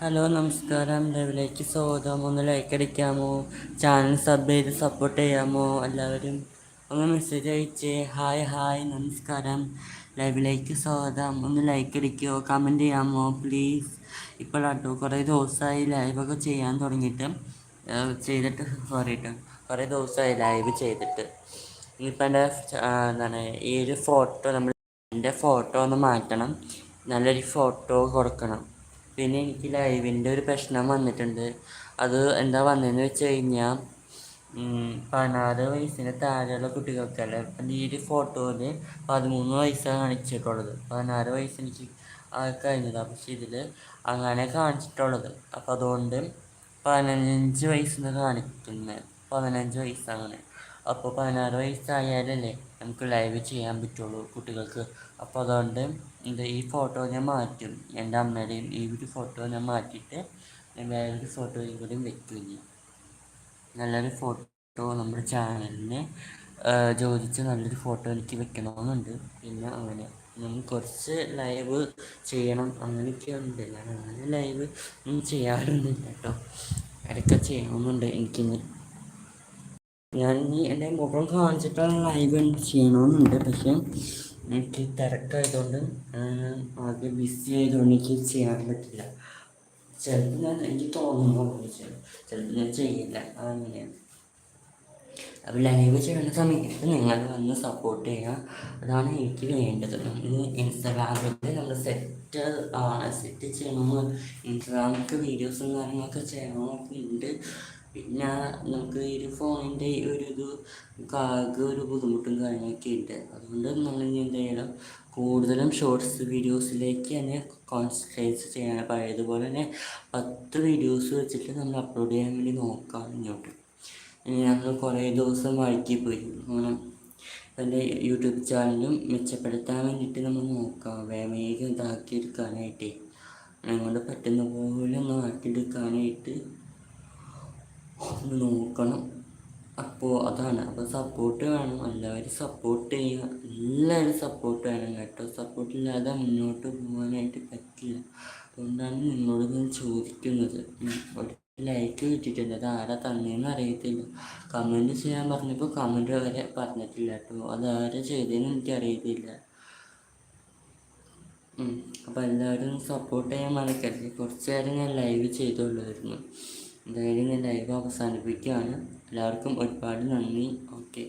Hello നമസ്കാരം. ലൈവിലേക്ക് സ്വാഗതം. ഒന്ന് ലൈക്ക് അടിക്കാമോ? ചാനൽ സബ് ചെയ്ത് സപ്പോർട്ട് ചെയ്യാമോ? എല്ലാവരും ഒന്ന് മെസ്സേജ് അയച്ചേ. ഹായ് ഹായ് നമസ്കാരം. ലൈവിലേക്ക് സ്വാഗതം. ഒന്ന് ലൈക്ക് അടിക്കുമോ കമന്റ് ചെയ്യാമോ? പ്ലീസ് ഇപ്പോഴാട്ടോ കുറേ ദിവസമായി ലൈവൊക്കെ ചെയ്യാൻ തുടങ്ങിയിട്ട് ചെയ്തിട്ട് സോറി കുറേ ദിവസമായി ലൈവ് ചെയ്തിട്ട്. ഇനിയിപ്പോൾ എന്റെ എന്താണ് ഈ ഒരു ഫോട്ടോ നമ്മൾ എന്റെ ഫോട്ടോ ഒന്ന് മാറ്റണം. നല്ലൊരു ഫോട്ടോ കൊടുക്കണം. പിന്നെ എനിക്ക് ലൈവിന്റെ ഒരു പ്രശ്നം വന്നിട്ടുണ്ട്. അത് എന്താ വന്നതെന്ന് വെച്ച് കഴിഞ്ഞാൽ പതിനാറ് വയസ്സിന് താഴെയുള്ള കുട്ടികൾക്കല്ല ഇപ്പം ഈ ഒരു ഫോട്ടോയിൽ പതിമൂന്ന് വയസ്സാണ് കാണിച്ചിട്ടുള്ളത്. പതിനാറ് വയസ്സെനിക്ക് കഴിഞ്ഞതാണ് പക്ഷേ ഇതിൽ അങ്ങനെ കാണിച്ചിട്ടുള്ളത്. അപ്പോൾ അതുകൊണ്ട് പതിനഞ്ച് വയസ്സിന് കാണിക്കുന്നത് പതിനഞ്ച് വയസ്സങ്ങനെ അപ്പോൾ പതിനാറ് വയസ്സായാലല്ലേ നമുക്ക് ലൈവ് ചെയ്യാൻ പറ്റുള്ളൂ കുട്ടികൾക്ക്. അപ്പോൾ അതുകൊണ്ട് ഇത് ഈ ഫോട്ടോ ഞാൻ മാറ്റും. എന്റെ അമ്മയുടെയും ഈ ഒരു ഫോട്ടോ ഞാൻ മാറ്റിയിട്ട് ഞാൻ വേറൊരു ഫോട്ടോയും കൂടി വെക്കും ഞാൻ നല്ലൊരു ഫോട്ടോ നമ്മുടെ ചാനലിന് ചോദിച്ച് നല്ലൊരു ഫോട്ടോ എനിക്ക് വെക്കണമെന്നുണ്ട്. പിന്നെ അങ്ങനെ നമ്മൾ കുറച്ച് ലൈവ് ചെയ്യണം അങ്ങനെയൊക്കെ ഉണ്ട്. ഞാൻ അങ്ങനെ ലൈവ് ഒന്നും ചെയ്യാറൊന്നുമില്ല കേട്ടോ. ഇടയ്ക്ക് ചെയ്യണമെന്നുണ്ട് എനിക്കിന്ന്. ഞാൻ ഇനി എന്റെ മുഖം കാണിച്ചിട്ടുള്ള ലൈവ് ചെയ്യണമെന്നുണ്ട് പക്ഷേ എനിക്ക് തിരക്കായതുകൊണ്ട് ആകെ ബിസി ആയതുകൊണ്ട് എനിക്ക് ചെയ്യാൻ പറ്റില്ല. ചിലപ്പോൾ ഞാൻ എനിക്ക് തോന്നുന്നു ചിലപ്പോൾ ഞാൻ ചെയ്യില്ല. അങ്ങനെയാണ് അപ്പോൾ ലൈവ് ചെയ്യുന്ന സമയത്ത് നിങ്ങൾ വന്ന് സപ്പോർട്ട് ചെയ്യുക. അതാണ് എനിക്ക് വേണ്ടത്. നമ്മൾ ഇൻസ്റ്റാഗ്രാമിൽ നമ്മൾ സെറ്റ് സെറ്റ് ചെയ്യണമെന്ന് ഇൻസ്റ്റാഗ്രാമിലേക്ക് വീഡിയോസും കാര്യങ്ങളൊക്കെ ചെയ്യണമെന്നൊക്കെ ഉണ്ട്. പിന്നെ നമുക്ക് ഈ ഫോണിന്റെ ഒരു ഇത് ഒരു ബുദ്ധിമുട്ടും കാര്യങ്ങളൊക്കെ ഉണ്ട്. അതുകൊണ്ട് നമ്മൾ ഇനി എന്ത് ചെയ്യണം? കൂടുതലും ഷോർട്സ് വീഡിയോസിലേക്ക് തന്നെ കോൺസെൻട്രേറ്റ് ചെയ്യണം. പഴയതുപോലെ തന്നെ പത്ത് വീഡിയോസ് വെച്ചിട്ട് നമ്മൾ അപ്ലോഡ് ചെയ്യാൻ വേണ്ടി നോക്കാം ഇങ്ങോട്ട്. ഞങ്ങൾ കുറേ ദിവസം വഴക്കി പോയി അങ്ങനെ എന്റെ യൂട്യൂബ് ചാനലും മെച്ചപ്പെടുത്താൻ വേണ്ടിയിട്ട് നമ്മൾ നോക്കാം. വേഗം ഇതാക്കിയെടുക്കാനായിട്ടേ ഞങ്ങളുടെ പറ്റുന്ന പോലെ ഒന്ന് ആക്കിയെടുക്കാനായിട്ട് നോക്കണം. അപ്പോൾ അതാണ്. അപ്പോൾ സപ്പോർട്ട് വേണം. എല്ലാവരും സപ്പോർട്ട് ചെയ്യുക. എല്ലാവരും സപ്പോർട്ട് വേണം കേട്ടോ. സപ്പോർട്ടില്ലാതെ മുന്നോട്ട് പോകാനായിട്ട് പറ്റില്ല. അതുകൊണ്ടാണ് നിങ്ങളോട് ഞാൻ ചോദിക്കുന്നത്. ലൈക്ക് കിട്ടിയിട്ടില്ല അത് ആരാ തന്നെയെന്ന് അറിയത്തില്ല. കമന്റ് ചെയ്യാൻ പറഞ്ഞപ്പോൾ കമന്റ് വരെ പറഞ്ഞിട്ടില്ല കേട്ടോ. അത് ആരാ ചെയ്തതെന്ന് എനിക്കറിയത്തില്ല. അപ്പോൾ എല്ലാവരും സപ്പോർട്ട് ചെയ്യാൻ മറക്കരുത്. കുറച്ച് നേരം ഞാൻ ലൈവ് ചെയ്തുകൊള്ളുമായിരുന്നു എന്തായാലും ഞാൻ ലൈവ് അവസാനിപ്പിക്കുകയാണ്. എല്ലാവർക്കും ഒരുപാട് നന്ദി. ഓക്കെ